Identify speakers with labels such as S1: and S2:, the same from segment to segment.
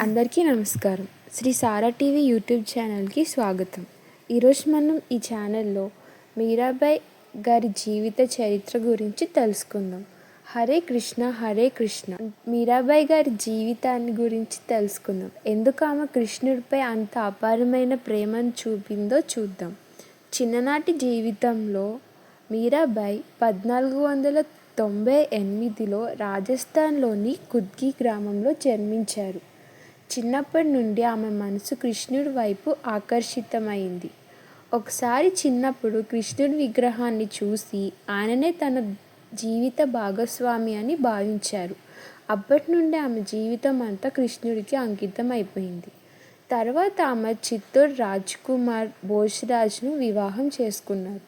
S1: అందరికీ నమస్కారం. శ్రీ సారా TV YouTube ఛానల్కి స్వాగతం. ఈరోజు మనం ఈ ఛానల్లో మీరాబాయ్ గారి జీవిత చరిత్ర గురించి తెలుసుకుందాం. హరే కృష్ణ హరే కృష్ణ. మీరాబాయ్ గారి జీవితాన్ని గురించి తెలుసుకుందాం. ఎందుకు ఆమె కృష్ణుడిపై అంత అపారమైన ప్రేమను చూపిందో చూద్దాం. చిన్ననాటి జీవితంలో మీరాబాయ్ పద్నాలుగు వందల తొంభై ఎనిమిదిలో రాజస్థాన్లోని కుద్గి గ్రామంలో జన్మించారు. చిన్నప్పటి నుండి ఆమె మనసు కృష్ణుడి వైపు ఆకర్షితమైంది. ఒకసారి చిన్నప్పుడు కృష్ణుడి విగ్రహాన్ని చూసి ఆయననే తన జీవిత భాగస్వామి అని భావించారు. అప్పటి నుండి ఆమె జీవితం అంతా కృష్ణుడికి అంకితం అయిపోయింది. తర్వాత ఆమె చిత్తూరు రాజ్ కుమార్ భోజరాజ్ను వివాహం చేసుకున్నారు.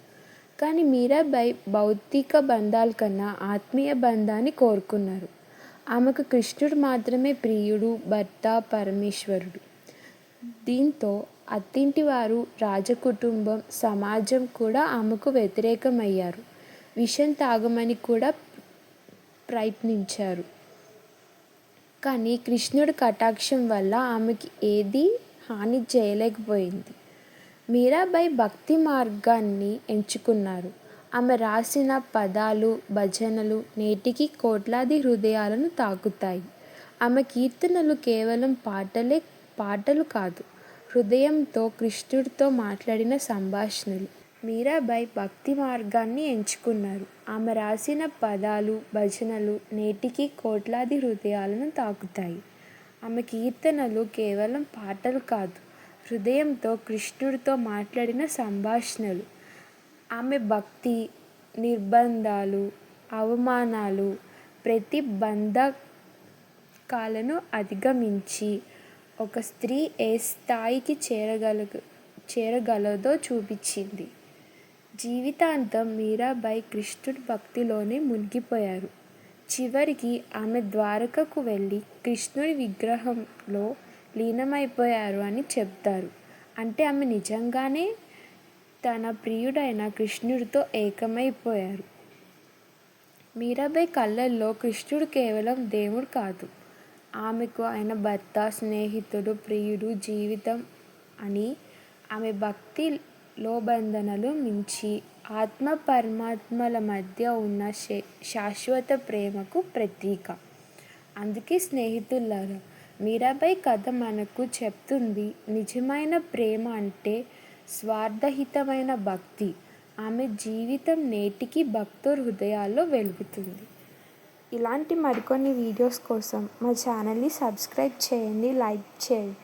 S1: కానీ మీరాబాయి భౌతిక బంధాల కన్నా ఆత్మీయ బంధాన్ని కోరుకున్నారు. ఆమెకు కృష్ణుడు మాత్రమే ప్రియుడు భర్త పరమేశ్వరుడు. దీంతో అత్తింటి వారు రాజకుటుంబం సమాజం కూడా ఆమెకు వ్యతిరేకమయ్యారు. విషం తాగమని కూడా ప్రయత్నించారు. కానీ కృష్ణుడి కటాక్షం వల్ల ఆమెకి ఏది హాని చేయలేకపోయింది. మీరాబాయి భక్తి మార్గాన్ని ఎంచుకున్నారు. ఆమె రాసిన పదాలు భజనలు నేటికి కోట్లాది హృదయాలను తాకుతాయి. ఆమె కీర్తనలు కేవలం పాటలే పాటలు కాదు హృదయంతో కృష్ణుడితో మాట్లాడిన సంభాషణలు. మీరాబాయి భక్తి మార్గాన్ని ఎంచుకున్నారు. ఆమె రాసిన పదాలు భజనలు నేటికి కోట్లాది హృదయాలను తాకుతాయి. ఆమె కీర్తనలు కేవలం పాటలు కాదు హృదయంతో కృష్ణుడితో మాట్లాడిన సంభాషణలు. ఆమె భక్తి నిర్బంధాలు అవమానాలు ప్రతిబంధకాలను అధిగమించి ఒక స్త్రీ ఏ స్థాయికి చేరగల చేరగలదో చూపించింది. జీవితాంతం మీరాబాయి కృష్ణుడి భక్తిలోనే మునిగిపోయారు. చివరికి ఆమె ద్వారకకు వెళ్ళి కృష్ణుడి విగ్రహంలో లీనమైపోయారు అని చెప్తారు. అంటే ఆమె నిజంగానే తన ప్రియుడైన కృష్ణుడితో ఏకమైపోయారు. మీరాబాయి కళ్ళల్లో కృష్ణుడు కేవలం దేవుడు కాదు. ఆమెకు ఆయన భర్త స్నేహితుడు ప్రియుడు జీవితం అని ఆమె భక్తి లోబంధనలు మించి ఆత్మ పరమాత్మల మధ్య ఉన్న శాశ్వత ప్రేమకు ప్రతీక. అందుకే స్నేహితులారా మీరాబాయి కథ మనకు చెప్తుంది నిజమైన ప్రేమ అంటే స్వార్థహితమైన భక్తి ఆమె జీవితం నేటికి భక్తుల హృదయాల్లో వెలుగుతుంది. ఇలాంటి మరికొన్ని వీడియోస్ కోసం మా ఛానల్ని సబ్స్క్రైబ్ చేయండి లైక్ చేయండి.